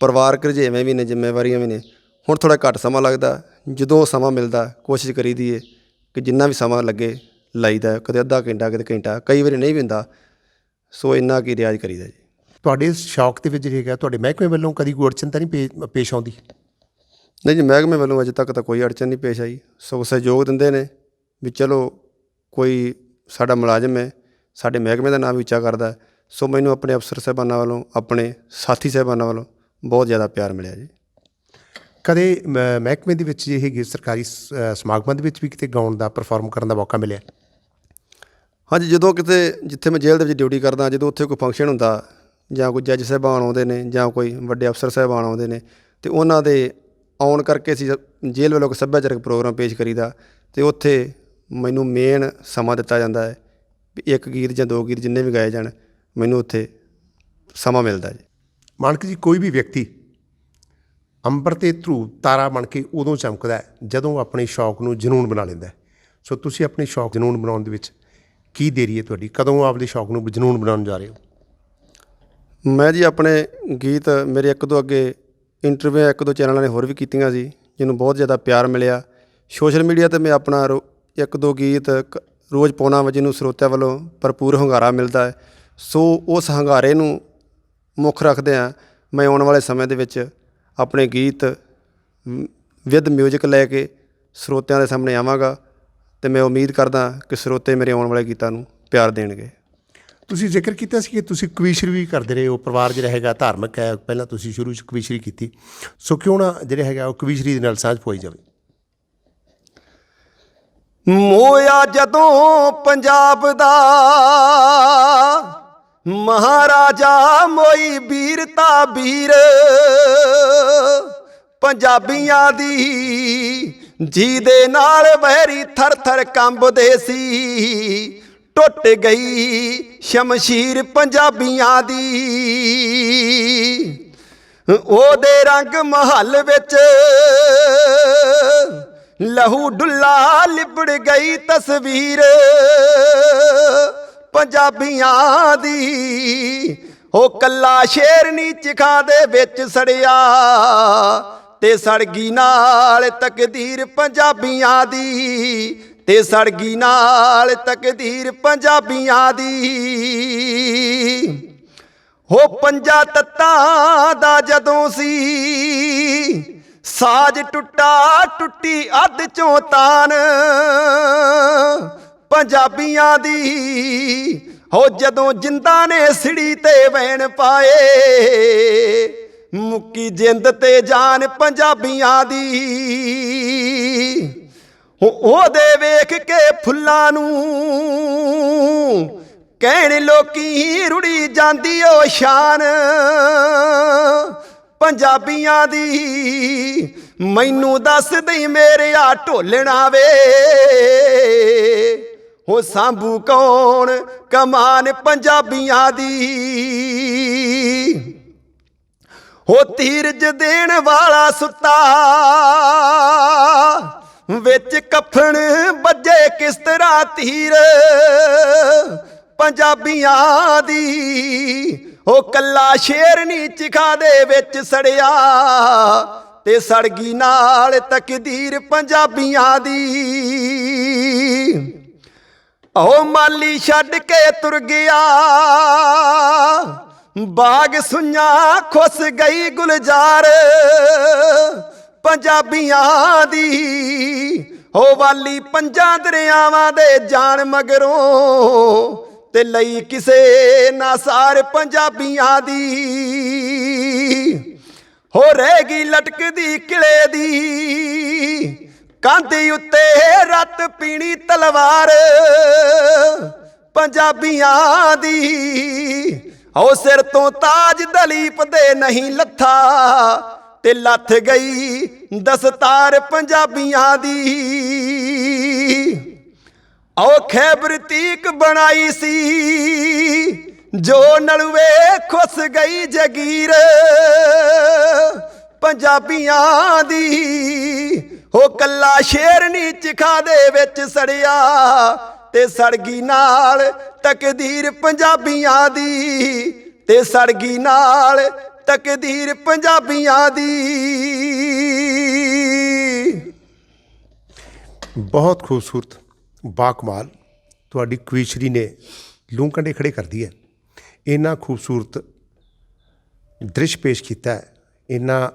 ਪਰਿਵਾਰਕ ਰੁਝੇਵੇਂ ਵੀ ਨੇ, ਜ਼ਿੰਮੇਵਾਰੀਆਂ ਵੀ ਨੇ। ਹੁਣ ਥੋੜਾ ਘੱਟ ਸਮਾਂ ਲੱਗਦਾ, ਜਦੋਂ ਸਮਾਂ ਮਿਲਦਾ, ਕੋਸ਼ਿਸ਼ ਕਰੀਦੀ ਏ ਕਿ ਜਿੰਨਾ ਵੀ ਸਮਾਂ ਲੱਗੇ, ਲਾਈਦਾ, ਕਦੇ ਅੱਧਾ ਘੰਟਾ, ਕਦੇ ਘੰਟਾ, ਕਈ ਵਾਰੀ ਨਹੀਂ ਵੀ ਹੁੰਦਾ। ਸੋ ਇੰਨਾ ਕੀ ਰਿਆਜ਼ ਕਰੀਦਾ ਜੀ। ਤੁਹਾਡੇ ਸ਼ੌਕ ਦੇ ਵਿੱਚ ਜਿਹੜੇ ਹੈਗਾ ਤੁਹਾਡੇ ਮਹਿਕਮੇ ਵੱਲੋਂ ਕਦੀ ਕੋਈ ਅੜਚਨ ਤਾਂ ਨਹੀਂ ਪੇ- ਪੇਸ਼ ਆਉਂਦੀ? ਨਹੀਂ ਜੀ ਮਹਿਕਮੇ ਵੱਲੋਂ ਅਜੇ ਤੱਕ ਤਾਂ ਕੋਈ ਅੜਚਨ ਨਹੀਂ ਪੇਸ਼ ਆਈ। ਸੋ ਸਹਿਯੋਗ ਦਿੰਦੇ ਨੇ ਵੀ ਚਲੋ ਕੋਈ ਸਾਡਾ ਮੁਲਾਜ਼ਮ ਹੈ ਸਾਡੇ ਮਹਿਕਮੇ ਦਾ ਨਾਮ ਵੀ ਉੱਚਾ ਕਰਦਾ ਹੈ। ਸੋ ਮੈਨੂੰ ਆਪਣੇ ਅਫਸਰ ਸਾਹਿਬਾਨਾਂ ਵੱਲੋਂ ਆਪਣੇ ਸਾਥੀ ਸਾਹਿਬਾਨਾਂ ਵੱਲੋਂ ਬਹੁਤ ਜ਼ਿਆਦਾ ਪਿਆਰ ਮਿਲਿਆ ਜੀ। ਕਦੇ ਮ- ਮਹਿਕਮੇ ਦੇ ਵਿੱਚ ਜੇ ਹੈਗੇ ਸਰਕਾਰੀ ਸ- ਅ, ਸਮਾਗਮਾਂ ਦੇ ਵਿੱਚ ਵੀ ਕਿਤੇ ਗਾਉਣ ਦਾ ਪਰਫਾਰਮ ਕਰਨ ਦਾ ਮੌਕਾ ਮਿਲਿਆ? ਹਾਂਜੀ ਜਦੋਂ ਕਿਤੇ ਜਿੱਥੇ ਮੈਂ ਜੇਲ੍ਹ ਦੇ ਵਿੱਚ ਡਿਊਟੀ ਕਰਦਾ ਜਦੋਂ ਉੱਥੇ ਕੋਈ ਫੰਕਸ਼ਨ ਹੁੰਦਾ ਜਾਂ ਕੋਈ ਜੱਜ ਸਾਹਿਬਾਨ ਆਉਂਦੇ ਨੇ ਜਾਂ ਕੋਈ ਵੱਡੇ ਅਫਸਰ ਸਾਹਿਬਾਨ ਆਉਂਦੇ ਨੇ, ਤੇ ਉਹਨਾਂ ਦੇ ਆਉਣ ਕਰਕੇ ਅਸੀਂ ਜੇਲ੍ਹ ਵੱਲੋਂ ਇੱਕ ਸੱਭਿਆਚਾਰਕ ਪ੍ਰੋਗਰਾਮ ਪੇਸ਼ ਕਰੀਦਾ, ਤੇ ਉੱਥੇ ਮੈਨੂੰ ਮੇਨ ਸਮਾਂ ਦਿੱਤਾ ਜਾਂਦਾ ਹੈ ਵੀ ਇੱਕ ਗੀਤ ਜਾਂ ਦੋ ਗੀਤ ਜਿੰਨੇ ਵੀ ਗਾਏ ਜਾਣ, ਮੈਨੂੰ ਉੱਥੇ ਸਮਾਂ ਮਿਲਦਾ ਜੀ। ਮਾਨਕ ਜੀ, ਕੋਈ ਵੀ ਵਿਅਕਤੀ ਅੰਬਰ ਤੇ ਧਰੂ ਤਾਰਾ ਬਣ ਕੇ ਉਦੋਂ ਚਮਕਦਾ ਜਦੋਂ ਆਪਣੇ ਸ਼ੌਕ ਨੂੰ ਜਨੂਨ ਬਣਾ ਲੈਂਦਾ ਸੋ ਤੁਸੀਂ ਆਪਣੇ ਸ਼ੌਕ ਜਨੂਨ ਬਣਾਉਣ ਦੇ ਵਿੱਚ ਕੀ ਦੇਰੀ ਹੈ ਤੁਹਾਡੀ? ਕਦੋਂ ਆਪਦੇ ਸ਼ੌਕ ਨੂੰ ਜਨੂਨ ਬਣਾਉਣ ਜਾ ਰਹੇ ਹੋ? ਮੈਂ ਜੀ ਆਪਣੇ ਗੀਤ ਮੇਰੇ ਇੱਕ ਦੋ ਅੱਗੇ ਇੰਟਰਵਿਊ ਇੱਕ ਦੋ ਚੈਨਲਾਂ ਨੇ ਹੋਰ ਵੀ ਕੀਤੀਆਂ ਸੀ, ਜਿਹਨੂੰ ਬਹੁਤ ਜ਼ਿਆਦਾ ਪਿਆਰ ਮਿਲਿਆ। ਸੋਸ਼ਲ ਮੀਡੀਆ ਤੇ ਮੈਂ ਆਪਣਾ ਰੋ- ਇੱਕ ਦੋ ਗੀਤ ਕ- ਰੋਜ਼ ਪਾਉਣਾ ਵਾ, ਜਿਹਨੂੰ ਸਰੋਤਿਆਂ ਵੱਲੋਂ ਭਰਪੂਰ ਹੰਗਾਰਾ ਮਿਲਦਾ ਹੈ। ਸੋ ਉਸ ਹੰਗਾਰੇ ਨੂੰ ਮੁੱਖ ਰੱਖਦੇ ਆ ਮੈਂ ਆਉਣ ਵਾਲੇ ਸਮੇਂ ਦੇ ਵਿੱਚ ਆਪਣੇ ਗੀਤ ਵਿਦ ਮਿਊਜ਼ਿਕ ਲੈ ਕੇ ਸਰੋਤਿਆਂ ਦੇ ਸਾਹਮਣੇ ਆਵਾਂਗਾ ਤੇ ਮੈਂ ਉਮੀਦ ਕਰਦਾ ਕਿ ਸਰੋਤੇ ਮੇਰੇ ਆਉਣ ਵਾਲੇ ਗੀਤਾਂ ਨੂੰ ਪਿਆਰ ਦੇਣਗੇ। ਤੁਸੀਂ ਜ਼ਿਕਰ ਕੀਤਾ ਸੀ ਕਿ ਤੁਸੀਂ ਕਵੀਸ਼ਰੀ ਵੀ ਕਰਦੇ ਰਹੇ ਹੋ ਪਰਿਵਾਰ ਜਿਹੜਾ ਹੈਗਾ ਧਾਰਮਿਕ ਹੈ, ਪਹਿਲਾਂ ਤੁਸੀਂ ਸ਼ੁਰੂ ਚ ਕਵੀਸ਼ਰੀ ਕੀਤੀ। ਸੋ ਕਿਉਂ ਨਾ ਜਿਹੜਾ ਹੈਗਾ ਉਹ ਕਵੀਸ਼ਰੀ ਦੇ ਨਾਲ ਸਾਂਝ ਪਵਾਈ ਜਾਵੇ। ਮੋਇਆ ਜਦੋਂ ਪੰਜਾਬ ਦਾ, ਮਹਾਰਾਜਾ ਮੋਈ ਵੀਰਤਾ ਵੀਰ, ਪੰਜਾਬੀਆਂ ਦੀ ਜੀ ਦੇ ਨਾਲ ਵਹਿਰੀ ਥਰ ਥਰ ਕੰਬਦੇ ਸੀ। ਟੁੱਟ ਗਈ ਸ਼ਮਸ਼ੀਰ ਪੰਜਾਬੀਆਂ ਦੀ। ਉਹਦੇ ਰੰਗ ਮਹੱਲ ਵਿੱਚ ਲਹੂ ਡੁੱਲਾ ਲਿਬੜ ਗਈ ਤਸਵੀਰ ਪੰਜਾਬੀਆਂ ਦੀ। ਉਹ ਕੱਲਾ ਸ਼ੇਰਨੀ ਚਿਖਾ ਦੇ ਵਿੱਚ ਸੜਿਆ ਤੇ ਸੜਗੀ ਨਾਲ ਤਕਦੀਰ ਪੰਜਾਬੀਆਂ ਦੀ। ਤੇ ਸੜਗੀ ਨਾਲ ਤਕਦੀਰ ਪੰਜਾਬੀਆਂ ਦੀ। ਹੋ ਪੰਜਾ ਤੱਤਾਂ ਦਾ ਜਦੋਂ ਸੀ, ਸਾਜ ਟੁੱਟਾ ਟੁੱਟੀ ਅੱਧ ਚੋਂ ਤਾਨ। ਪੰਜਾਬੀਆਂ ਦੀ ਹੋ ਜਦੋਂ ਜਿੰਦਾ ਨੇ ਸਿੜੀ ਤੇ ਵੈਣ ਪਾਏ, ਮੁੱਕੀ ਜਿੰਦ ਤੇ ਜਾਨ ਪੰਜਾਬੀਆਂ ਦੀ। ਉਹਦੇ ਵੇਖ ਕੇ ਫੁੱਲਾਂ ਨੂੰ ਕਹਿਣ ਲੋਕੀ ਰੁੜੀ ਜਾਂਦੀ ਓ ਸ਼ਾਨ। ਪੰਜਾਬੀਆਂ ਦੀ ਮੈਨੂੰ ਦੱਸ ਦਈ ਮੇਰੇ ਆ ਢੋਲਣਾ ਵੇ ਹੋ ਸਾਂਭੂ ਕੌਣ? ਕਮਾਨ ਪੰਜਾਬੀਆਂ ਦੀ। ਹੋ ਤੀਰਜ ਦੇਣ ਵਾਲਾ ਸੁੱਤਾ। ਵਿੱਚ ਕਫਣ ਵੱਜੇ ਕਿਸ ਤਰ੍ਹਾਂ ਤੀਰ ਪੰਜਾਬੀਆਂ ਦੀ ਉਹ ਕੱਲਾ ਸ਼ੇਰ ਸ਼ੇਰਨੀ ਚਿਖਾ ਦੇ ਵਿੱਚ ਸੜਿਆ ਤੇ ਸੜਗੀ ਨਾਲ ਤਕਦੀਰ ਪੰਜਾਬੀਆਂ ਦੀ। ਓ ਮਾਲੀ ਛੱਡ ਕੇ ਤੁਰ ਗਿਆ, ਬਾਗ ਸੁഞ്ഞਾ ਖੁੱਸ ਗਈ ਗੁਲਜ਼ਾਰ। ਪੰਜਾਬੀਆਂ ਦੀ। ਹੋ ਵਾਲੀ ਪੰਜਾਂ ਦਰਿਆਵਾਂ ਦੇ ਜਾਣ ਮਗਰੋਂ ਤੇ ਲਈ ਕਿਸੇ ਨਾ ਸਾਰ ਪੰਜਾਬੀਆਂ ਦੀ। ਹੋ ਰਹਿ ਗਈ ਲਟਕਦੀ ਕਿਲੇ ਦੀ। ਕਾਂਦੀ ਉੱਤੇ ਰੱਤ ਪੀਣੀ ਤਲਵਾਰ ਪੰਜਾਬੀਆਂ ਦੀ। ਹੋ ਸਿਰ ਤੋਂ ਤਾਜ ਦਲੀਪ ਦੇ ਨਹੀਂ ਲੱਥਾ। ਤੇ ਲੱਥ ਗਈ ਦਸਤਾਰ ਪੰਜਾਬੀਆਂ ਦੀ। ਓ ਖੈਬਰ ਬਣਾਈ ਸੀ, ਜੋ ਨਲਵੇ ਖੁੱਸ ਗਈ ਜਗੀਰ ਪੰਜਾਬੀਆਂ ਦੀ। ਹੋ ਕੱਲਾ ਸ਼ੇਰਨੀ ਚਿਖਾ ਦੇ ਵਿੱਚ ਸੜਿਆ ਤੇ ਸੜਗੀ ਨਾਲ ਤਕਦੀਰ ਪੰਜਾਬੀਆਂ ਦੀ। ਤੇ ਸੜਗੀ ਨਾਲ ਤਕਦੀਰ ਪੰਜਾਬੀਆਂ ਦੀ। ਬਹੁਤ ਖੂਬਸੂਰਤ ਬਾਕਮਾਲ ਤੁਹਾਡੀ ਕਵੀਸ਼ਰੀ ਨੇ ਲੂੰ ਕੰਡੇ ਖੜੇ ਕਰਦੀ ਹੈ ਇੰਨਾ ਖੂਬਸੂਰਤ ਦ੍ਰਿਸ਼ ਪੇਸ਼ ਕੀਤਾ ਹੈ। ਇੰਨਾ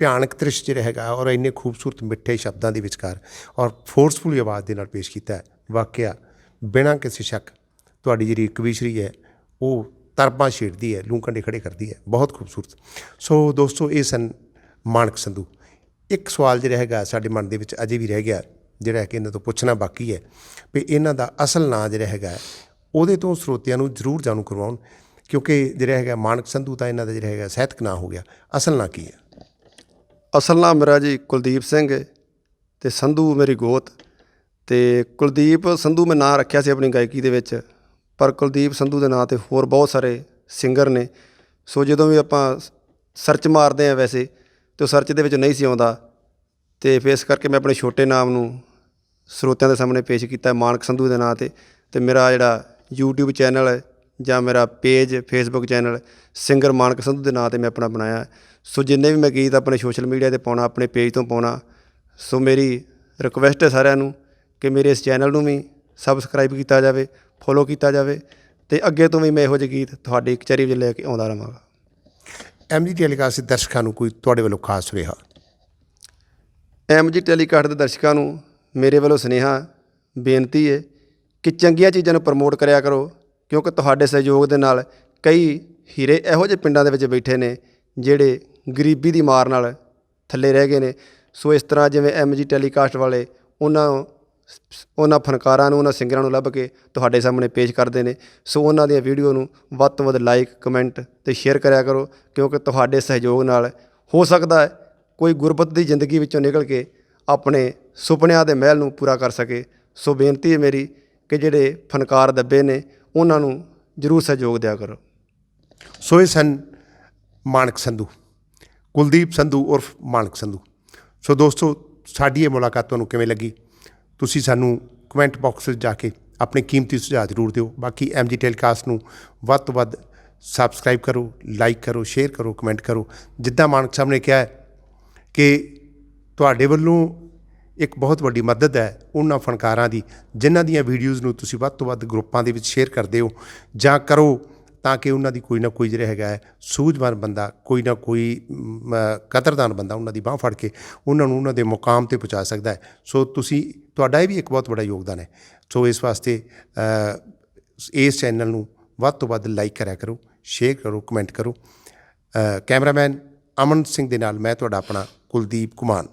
ਭਿਆਨਕ ਦ੍ਰਿਸ਼ ਜਿਹੜਾ ਹੈਗਾ ਔਰ ਇੰਨੇ ਖੂਬਸੂਰਤ ਮਿੱਠੇ ਸ਼ਬਦਾਂ ਦੇ ਵਿਚਕਾਰ ਔਰ ਫੋਰਸਫੁਲੀ ਆਵਾਜ਼ ਦੇ ਨਾਲ ਪੇਸ਼ ਕੀਤਾ ਹੈ। ਵਾਕਿਆ ਬਿਨਾਂ ਕਿਸੇ ਸ਼ੱਕ ਤੁਹਾਡੀ ਜਿਹੜੀ ਕਵੀਸ਼ਰੀ ਹੈ, ਉਹ ਤਰਬਾਂ ਛੇੜਦੀ ਹੈ, ਲੂੰ ਕੰਡੇ ਖੜੇ ਕਰਦੀ ਹੈ, ਬਹੁਤ ਖੂਬਸੂਰਤ। ਸੋ ਦੋਸਤੋ, ਇਹ ਸਨ ਮਾਨਕ ਸੰਧੂ। ਇੱਕ ਸਵਾਲ ਜਿਹੜਾ ਹੈਗਾ ਸਾਡੇ ਮਨ ਦੇ ਵਿੱਚ ਅਜੇ ਵੀ ਰਹਿ ਗਿਆ, ਜਿਹੜਾ ਕਿ ਇਹਨਾਂ ਤੋਂ ਪੁੱਛਣਾ ਬਾਕੀ ਹੈ ਵੀ ਇਹਨਾਂ ਦਾ ਅਸਲ ਨਾਂ ਜਿਹੜਾ ਹੈਗਾ, ਉਹਦੇ ਤੋਂ ਸਰੋਤਿਆਂ ਨੂੰ ਜ਼ਰੂਰ ਜਾਣੂ ਕਰਵਾਉਣ, ਕਿਉਂਕਿ ਜਿਹੜਾ ਹੈਗਾ ਮਾਨਕ ਸੰਧੂ ਤਾਂ ਇਹਨਾਂ ਦਾ ਜਿਹੜਾ ਹੈਗਾ ਸਾਹਿਤਕ ਨਾਂ ਹੋ ਗਿਆ। ਅਸਲ ਨਾਂ ਕੀ ਹੈ? ਅਸਲ ਨਾਂ ਮੇਰਾ ਜੀ ਕੁਲਦੀਪ ਸਿੰਘ ਹੈ ਤੇ ਸੰਧੂ ਮੇਰੀ ਗੋਤ। ਤੇ ਕੁਲਦੀਪ, ਸੰਧੂ ਮੈਂ ਨਾਂ ਰੱਖਿਆ ਸੀ ਆਪਣੀ ਗਾਇਕੀ ਦੇ ਵਿੱਚ। ਪਰ ਕੁਲਦੀਪ ਸੰਧੂ ਦੇ ਨਾਂ ਤੇ ਹੋਰ ਬਹੁਤ ਸਾਰੇ ਸਿੰਗਰ ਨੇ। ਸੋ ਜਦੋਂ ਵੀ ਆਪਾਂ ਸਰਚ ਮਾਰਦੇ ਆ ਵੈਸੇ, ਤੇ ਉਹ ਸਰਚ ਦੇ ਵਿੱਚ ਨਹੀਂ ਸੀ ਆਉਂਦਾ। ਤੇ ਫਿਰ ਇਸ ਕਰਕੇ ਮੈਂ ਆਪਣੇ ਛੋਟੇ ਨਾਮ ਨੂੰ ਸਰੋਤਿਆਂ ਦੇ ਸਾਹਮਣੇ ਪੇਸ਼ ਕੀਤਾ ਮਾਨਕ ਸੰਧੂ ਦੇ ਨਾਂ ਤੇ। ਤੇ ਮੇਰਾ ਜਿਹੜਾ YouTube ਚੈਨਲ ਹੈ ਜਾਂ ਮੇਰਾ page Facebook channel singer Manak Sandhu ਦੇ ਨਾਂ ਤੇ ਮੈਂ ਆਪਣਾ ਬਣਾਇਆ ਸੋ ਜਿੰਨੇ ਵੀ ਮੈਂ ਗੀਤ ਆਪਣੇ ਸੋਸ਼ਲ ਮੀਡੀਆ ਤੇ ਪਾਉਣਾ, ਆਪਣੇ ਪੇਜ ਤੋਂ ਪਾਉਣਾ, ਸੋ ਮੇਰੀ ਰਿਕੁਐਸਟ ਹੈ ਸਾਰਿਆਂ ਨੂੰ ਕਿ ਮੇਰੇ ਇਸ ਚੈਨਲ ਨੂੰ ਵੀ ਸਬਸਕ੍ਰਾਈਬ ਕੀਤਾ ਜਾਵੇ ਫੋਲੋ ਕੀਤਾ ਜਾਵੇ ਤੇ ਅੱਗੇ ਤੋਂ ਵੀ ਮੈਂ ਇਹੋ ਜਿਹੇ ਗੀਤ ਤੁਹਾਡੀ ਕਚਹਿਰੀ ਵਿੱਚ ਲੈ ਕੇ ਆਉਂਦਾ ਰਹਾਂਗਾ। ਐਮਜੀ ਟੈਲੀਕਾਸਟ ਦੇ ਦਰਸ਼ਕਾਂ ਨੂੰ ਕੋਈ ਤੁਹਾਡੇ ਵੱਲੋਂ ਖਾਸ ਸੁਨੇਹਾ? ਐਮਜੀ ਟੈਲੀਕਾਸਟ ਦੇ ਦਰਸ਼ਕਾਂ ਨੂੰ ਮੇਰੇ ਵੱਲੋਂ ਸੁਨੇਹਾ ਬੇਨਤੀ ਹੈ ਕਿ ਚੰਗੀਆਂ ਚੀਜ਼ਾਂ ਨੂੰ ਪ੍ਰਮੋਟ ਕਰਿਆ ਕਰੋ ਕਿਉਂਕਿ ਤੁਹਾਡੇ ਸਹਿਯੋਗ ਦੇ ਨਾਲ ਕਈ ਹੀਰੇ ਇਹੋ ਜਿਹੇ ਪਿੰਡਾਂ ਦੇ ਵਿੱਚ ਬੈਠੇ ਨੇ ਜਿਹੜੇ ਗਰੀਬੀ ਦੀ ਮਾਰ ਨਾਲ ਥੱਲੇ ਰਹਿ ਗਏ ਨੇ। ਸੋ ਇਸ ਤਰ੍ਹਾਂ ਜਿਵੇਂ ਐਮਜੀ ਟੈਲੀਕਾਸਟ ਵਾਲੇ ਉਹਨਾਂ ਉਹਨਾਂ ਫਨਕਾਰਾਂ ਨੂੰ, ਉਹਨਾਂ ਸਿੰਗਰਾਂ ਨੂੰ ਲੱਭ ਕੇ ਤੁਹਾਡੇ ਸਾਹਮਣੇ ਪੇਸ਼ ਕਰਦੇ ਨੇ। ਸੋ ਉਹਨਾਂ ਦੀਆਂ ਵੀਡੀਓ ਨੂੰ ਵੱਧ ਤੋਂ ਵੱਧ ਲਾਈਕ ਕਮੈਂਟ ਤੇ ਸ਼ੇਅਰ ਕਰਿਆ ਕਰੋ, ਕਿਉਂਕਿ ਤੁਹਾਡੇ ਸਹਿਯੋਗ ਨਾਲ ਹੋ ਸਕਦਾ ਹੈ ਕੋਈ ਗੁਰਬਤ ਦੀ ਜ਼ਿੰਦਗੀ ਵਿੱਚੋਂ ਨਿਕਲ ਕੇ ਆਪਣੇ ਸੁਪਨਿਆਂ ਦੇ ਮਹਿਲ ਨੂੰ ਪੂਰਾ ਕਰ ਸਕੇ। ਸੋ ਬੇਨਤੀ ਹੈ ਮੇਰੀ ਕਿ ਜਿਹੜੇ ਫਨਕਾਰ ਦੱਬੇ ਨੇ, ਉਹਨਾਂ ਨੂੰ ਜ਼ਰੂਰ ਸਹਿਯੋਗ ਦਿਆ ਕਰੋ। ਸੋ ਇਹ ਸਨ ਮਾਨਕ ਸੰਧੂ, ਕੁਲਦੀਪ ਸੰਧੂ ਉਰਫ ਮਾਨਕ ਸੰਧੂ। ਸੋ ਦੋਸਤੋ, ਸਾਡੀ ਇਹ ਮੁਲਾਕਾਤ ਤੁਹਾਨੂੰ ਕਿਵੇਂ ਲੱਗੀ? ਤੁਸੀਂ ਸਾਨੂੰ ਕਮੈਂਟ ਬਾਕਸ ਵਿੱਚ ਜਾ ਕੇ ਆਪਣੇ ਕੀਮਤੀ ਸੁਝਾਅ ਜ਼ਰੂਰ ਦਿਓ। ਬਾਕੀ ਐਮਜੀ ਟੈਲੀਕਾਸਟ ਨੂੰ ਵੱਧ ਤੋਂ ਵੱਧ ਸਬਸਕ੍ਰਾਈਬ ਕਰੋ ਲਾਈਕ ਕਰੋ ਸ਼ੇਅਰ ਕਰੋ ਕਮੈਂਟ ਕਰੋ। ਜਿੱਦਾਂ ਮਾਨਕ ਸਾਹਿਬ ਨੇ ਕਿਹਾ ਕਿ ਤੁਹਾਡੇ ਵੱਲੋਂ ਇੱਕ ਬਹੁਤ ਵੱਡੀ ਮਦਦ ਹੈ ਉਹਨਾਂ ਫਨਕਾਰਾਂ ਦੀ, ਜਿਨ੍ਹਾਂ ਦੀਆਂ ਵੀਡੀਓਜ਼ ਨੂੰ ਤੁਸੀਂ ਵੱਧ ਤੋਂ ਵੱਧ ਗਰੁੱਪਾਂ ਦੇ ਵਿੱਚ ਸ਼ੇਅਰ ਕਰਦੇ ਹੋ ਜਾਂ ਕਰੋ ਤਾਂ ਕਿ ਉਹਨਾਂ ਦੀ ਕੋਈ ਨਾ ਕੋਈ ਜਿਹੜਾ ਹੈਗਾ ਸੂਝਵਾਨ ਬੰਦਾ, ਕੋਈ ਨਾ ਕੋਈ ਕਦਰਦਾਨ ਬੰਦਾ ਉਹਨਾਂ ਦੀ ਬਾਹ ਫੜ ਕੇ ਉਹਨਾਂ ਨੂੰ ਉਹਨਾਂ ਦੇ ਮੁਕਾਮ ਤੇ ਪਹੁੰਚਾ ਸਕਦਾ ਹੈ। ਸੋ ਤੁਸੀਂ, ਤੁਹਾਡਾ ਇਹ ਵੀ ਇੱਕ ਬਹੁਤ ਵੱਡਾ ਯੋਗਦਾਨ ਹੈ। ਸੋ ਇਸ ਵਾਸਤੇ ਇਸ ਚੈਨਲ ਨੂੰ ਵੱਧ ਤੋਂ ਵੱਧ ਲਾਈਕ ਕਰਿਆ ਕਰੋ, ਸ਼ੇਅਰ ਕਰੋ, ਕਮੈਂਟ ਕਰੋ। ਕੈਮਰਾਮੈਨ ਅਮਨ ਸਿੰਘ ਦੇ ਨਾਲ ਮੈਂ ਤੁਹਾਡਾ ਆਪਣਾ ਕੁਲਦੀਪ ਕੁਮਾਰ।